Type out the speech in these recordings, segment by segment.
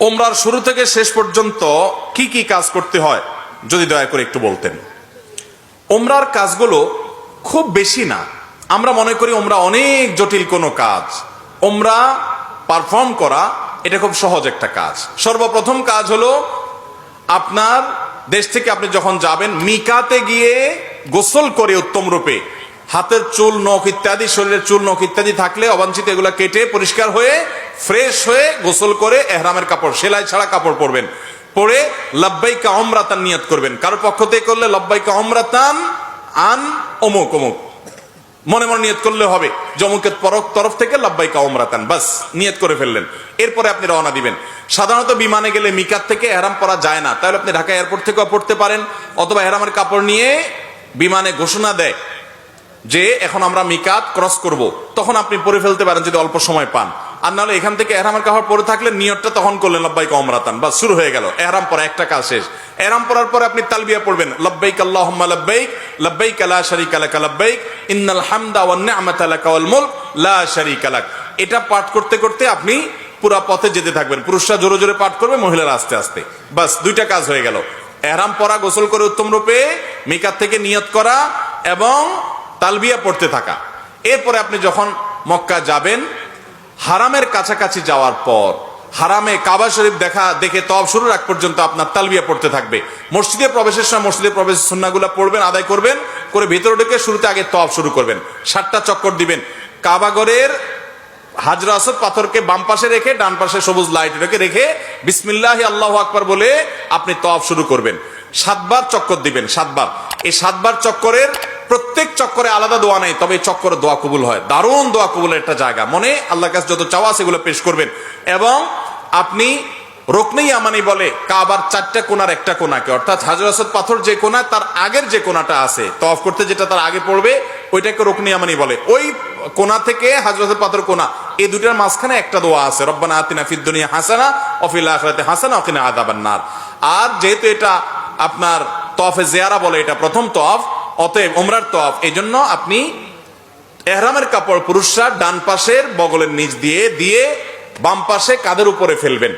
ওমরার শুরু থেকে শেষ পর্যন্ত কি কি কাজ করতে হয়, যদি দয়া করে একটু বলতেন। ওমরার কাজগুলো খুব বেশি না। আমরা মনে করি ওমরা অনেক জটিল কোনো কাজ। ওমরা পারফর্ম করা, এটা খুব সহজ একটা কাজ। সর্বপ্রথম কাজ হলো আপনার দেশ থেকে আপনি যখন যাবেন, মিকাতে গিয়ে গোসল করে উত্তম রূপে। হাতের চুল নখ ইত্যাদি, শরীরের চুল নখ ইত্যাদি থাকলে অবাঞ্ছিত এগুলো কেটে পরিষ্কার হয়ে ফ্রেশ হয়ে গোসল করে এহরামের কাপড়, সেলাই ছাড়া কাপড় পরবেন। পরে লব্বাইকা অমরাতান নিয়ত করবেন। কারও পক্ষ থেকে করলে লব্বাইকা অমরাতান আন অমুক অমুক। মনে মনে নিয়ত করলে হবে। জমুকের পরক তরফ থেকে লব্বাইকা অমরাতান বাস, নিয়ত করে ফেললেন। এরপরে আপনি রওনা দিবেন। সাধারণত বিমানে গেলে মিকাত থেকে এহরাম পরা যায় না। তাহলে আপনি ঢাকা এয়ারপোর্ট থেকেও পড়তে পারেন। অথবা এহরামের কাপড় নিয়ে বিমানে ঘোষণা দেয় যে, এখন আমরা মিকাত ক্রস করব। তখন আপনি পরে ফেলতে পারেন যদি অল্প সময় পান। আর নাহলে এখান থেকে এহরামের কাপড় পরে থাকলে নিয়তটা তখন করলেন, লব্বাইক অমরাতান বা শুরু হয়ে গেল। এহরাম পরা একটা কাজ শেষ। এহরাম পরার পরে আপনি তালবিয়া পড়বেন। লব্বাইক আল্লাহুম্মা লব্বাইক লব্বাইক লা শারীকা লাক লব্বাইক, ইন্নাল হামদা ওয়ান নি'মাতা লাক ওয়াল মুলক, লা শারীকা লাক। এটা পাঠ করতে করতে আপনি পুরা পথে যেতে থাকবেন। পুরুষরা জোরে জোরে পাঠ করবে, মহিলারা আস্তে আস্তে। বাস, দুইটা কাজ হয়ে গেল। এহরাম পরা গোসল করে উত্তম রূপে মিকাত থেকে নিয়ত করা এবং তালবিয়া পড়তে থাকা। এরপরে আপনি যখন মক্কা যাবেন হারামের কাছাকাছি যাওয়ার পর, হারামে কাবা শরীফ দেখা, দেখে তব শুরুর রাখ পর্যন্ত আপনার তালবিয়া পড়তে থাকবে। মসজিদে প্রবেশের সময় মসজিদে প্রবেশের সুন্নাগুলো পড়বেন, আদায় করবেন, করে ভেতরে ঢুকে শুরুতে আগে তব শুরু করবেন। সাতটা চক্কর দিবেন। কাবাগরের হাজরা আসদ পাথরকে বাম পাশে রেখে, ডান পাশে সবুজ লাইট রেখে রেখে বিসমিল্লাহ আল্লাহ আকবার বলে আপনি তফ শুরু করবেন। সাতবার চক্কর দিবেন, সাতবার। এই সাতবার চক্করের প্রত্যেক চক্করে আলাদা দোয়া নেই, তবে এই চক্করে দোয়া কবুল হয়। দারুণ দোয়া কবুলের একটা জায়গা। মনে আল্লাহ কাছে যত চাওয়া সেগুলো পেশ করবেন। এবং আপনি রোকনেই আমানি বলে কাবার চারটা কোনার একটা কোনাকে, অর্থাৎ হাজর আসদ পাথর যে কোনা, তার আগের যে কোনাটা আছে তফ করতে যেটা তার আগে পড়বে, ওইটাকে রোকনি আমানি বলে। ওই কোনা থেকে হাজরত পাথর কোনা, এই দুটার মাঝখানে একটা দোয়া আছে, রব্বানা আতিনা ফিদ দুনিয়া হাসানা অফিল আখরাতে হাসানা অকিনা আদাবান নার। আর যেহেতু এটা আপনার তফে জিয়ারা বলে, এটা প্রথম তফ অতএব ওমরার তফ এই জন্য আপনি এহরামের কাপড় পুরুষরা ডান পাশের বগলের নিচ দিয়ে দিয়ে বাম পাশে কাদের উপরে ফেলবেন?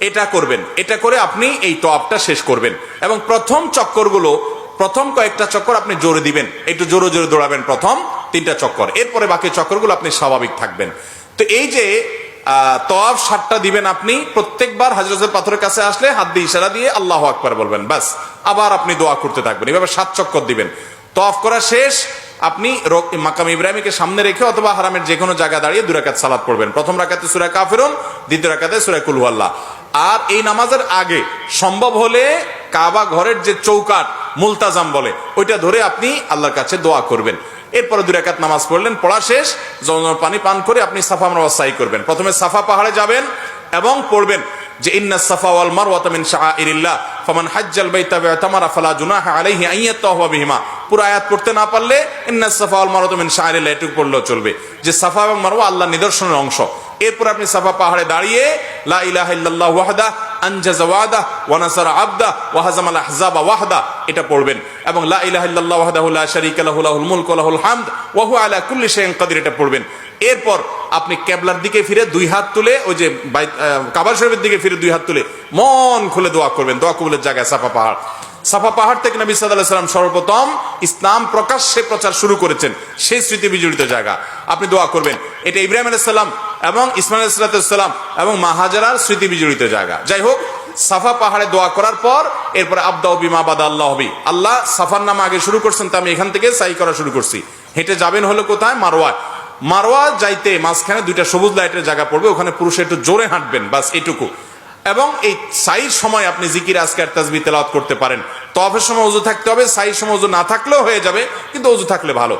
এটা করবেন। এটা করে আপনি এই টপটা শেষ করবেন। এবং প্রথম চক্করগুলো, প্রথম কয়েকটা চক্কর আপনি জোরে দিবেন। একটু জোরে জোরে দৌড়াবেন প্রথম তিনটা চক্কর। এরপরে বাকি চক্করগুলো আপনি স্বাভাবিক থাকবেন। তো এই যে তফ সাতটা দিবেন আপনি, প্রত্যেকবার হাজরতের পাথরের কাছে আসলে হাত দিয়ে ইশারা দিয়ে আল্লাহ আকবার বলবেন। বাস আবার আপনি দোয়া করতে থাকবেন। এভাবে সাত চক্কর দিবেন। তফ করা শেষ। আপনি মাকাম ইব্রাহিমকে সামনে রেখে অথবা হারামের যে কোনো জায়গা দাঁড়িয়ে দুই রাকাত সালাত পড়বেন। প্রথম রাকাতে সুরা কাফিরুন, দ্বিতীয় রাকাতে সুরা কুলহু আল্লাহ। আর এই নামাজের আগে সম্ভব হলে কাবা ঘরের যে চৌকাট, মুলতাজাম বলে, ওইটা ধরে আপনি আল্লাহর কাছে দোয়া করবেন। এরপরে দুই রাকাত নামাজ পড়লেন, পড়া শেষ। জমজম পানি পান করে আপনি সাফা মারওয়া সাই করবেন। প্রথমে সাফা পাহাড়ে যাবেন এবং পড়বেন যে, ইন্না সাফা ওয়াল মারওয়াতা মিন শাআইরিল্লাহ, ফামান হাজ্জাল বাইতা বিআতামারা ফালা জুনাহা আলাইহি আন ইয়াতাওয়াফা বিহিমা। পুরো আয়াত পড়তে না পারলে, ইন্না সাফা শাআইরিল্লাহ এটুকু পড়লেও চলবে। যে সাফা এবং মারওয়া আল্লাহ নিদর্শনের অংশ। এরপর আপনি সাফা পাহাড়ে দাঁড়িয়ে, লা ইলাহা এটা পড়বেন। এবং লা হামদ আলা পড়বেন। এরপর আপনি কেবলার দিকে ফিরে দুই হাত তুলে, ওই যে কাবার শরীফের দিকে ফিরে দুই হাত তুলে মন খুলে দোয়া করবেন। দোয়া কবুলের জায়গায় সাফা পাহাড়। সাফা পাহাড় থেকে নবী সাল্লাহ সাল্লাম সর্বপ্রথম ইসলাম প্রকাশ্যে প্রচার শুরু করেছেন। সেই স্মৃতি বিজড়িত জায়গা। আপনি দোয়া করবেন। এটা ইব্রাহিম আলাইসাল্লাম এবং ইসমাইল সাল্লাম এবং মাহাজারার স্মৃতি বিজড়িত জায়গা। যাই হোক, সাফা পাহাড়ে দোয়া করার পর এরপরে আবদাও বিমা বাদা আল্লাহ হবি আল্লাহ সাফার নাম আগে শুরু করছেন, তা আমি এখান থেকে সাই করা শুরু করছি। হেঁটে যাবেন হলো কোথায়? মারোয়া মারোয়া যাইতে মাঝখানে দুইটা সবুজ লাইটের জায়গা পড়বে, ওখানে পুরুষ একটু জোরে হাঁটবেন, বাস এটুকু। এবং এই সাইর সময় আপনি জিকির, আজকের তাজবি তেলাওয়াত করতে পারেন। তফের সময় অজু থাকতে হবে, সাইর সময় অজু না থাকলেও হয়ে যাবে, কিন্তু অজু থাকলে ভালো।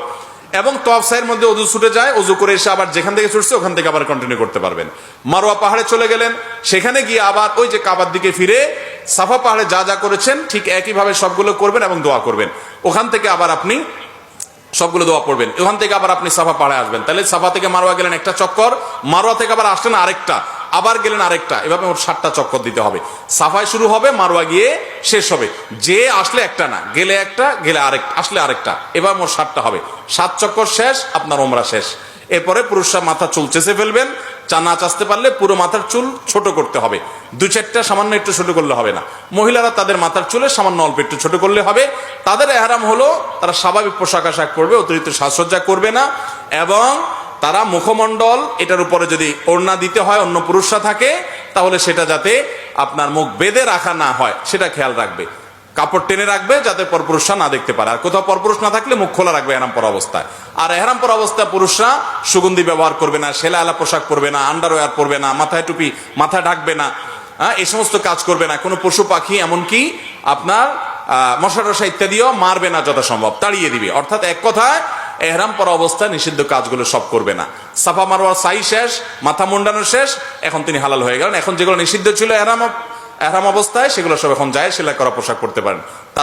এবং তফ সাইয়ের মধ্যে অজু ছুটে যায়, অজু করে এসে আবার যেখান থেকে ছুটছে, ওখান থেকে আবার কন্টিনিউ করতে পারবেন। মারোয়া পাহাড়ে চলে গেলেন, সেখানে গিয়ে আবার ওই যে কাবার দিকে ফিরে সাফা পাহাড়ে যা যা করেছেন, ঠিক একইভাবে সবগুলো করবেন এবং দোয়া করবেন। ওখান থেকে আবার আপনি সবগুলো দোয়া পড়বেন। ওখান থেকে আবার আপনি সাফা পাহাড়ে আসবেন। তাহলে সাফা থেকে মারোয়া গেলেন একটা চক্কর মারোয়া থেকে আবার আসলেন আরেকটা। আবার গেলেন আরেকটা। এভাবে ওর সাতটা চক্কর দিতে হবে। সাফাই শুরু হবে, মারোয়া গিয়ে শেষ হবে। যে আসলে একটা না, গেলে একটা, গেলে আরেকটা আসলে আরেকটা। এবার মোট সাতটা হবে। সাত চক্কর শেষ, আপনার ওমরা শেষ। এরপরে পুরুষরা মাথা চুল চেষে ফেলবেন। চা নাচ আসতে পারলে পুরো মাথার চুল ছোট করতে হবে। দু চারটা সামান্য একটু ছোট করলে হবে না। মহিলারা তাদের মাথার চুলে সামান্য অল্প একটু ছোট করলে হবে। তাদের এহারাম হলো, তারা স্বাভাবিক পোশাক আশাক করবে অতিরিক্ত সাজসজ্জা করবে না। এবং তারা মুখমণ্ডল, এটার উপরে যদি ওড়না দিতে হয়, অন্য পুরুষরা থাকে, তাহলে সেটা যাতে আপনার মুখ বেঁধে রাখা না হয়, সেটা খেয়াল রাখবে। কাপড় টেনে রাখবে যাতে পরপুরুষরা না দেখতে পারে। আর কোথাও পরপুরুষ না থাকলে মুখ খোলা রাখবে এহরাম পর অবস্থায়। আর এহরাম পর অবস্থায় পুরুষরা সুগন্ধি ব্যবহার করবে না সেলা আলা পোশাক পরবে না, আন্ডারওয়্যার পরবে না, মাথায় টুপি, মাথা ঢাকবে না হ্যাঁ এই সমস্ত কাজ করবে না। কোনো পশু পাখি, এমনকি আপনার মশা টশা ইত্যাদিও মারবে না যথাসম্ভব, তাড়িয়ে দিবে। অর্থাৎ এক কথায় এহরাম পরা অবস্থায় নিষিদ্ধ কাজগুলো সব করবে না। সাফা মারোয়ার সাই শেষ, মাথা মুন্ডানো শেষ, এখন তিনি হালাল হয়ে গেলেন। এখন যেগুলো নিষিদ্ধ ছিল এহরাম এহরাম অবস্থায়, সেগুলো সব এখন যায় সেলাই করা পোশাক পরতে পারেন।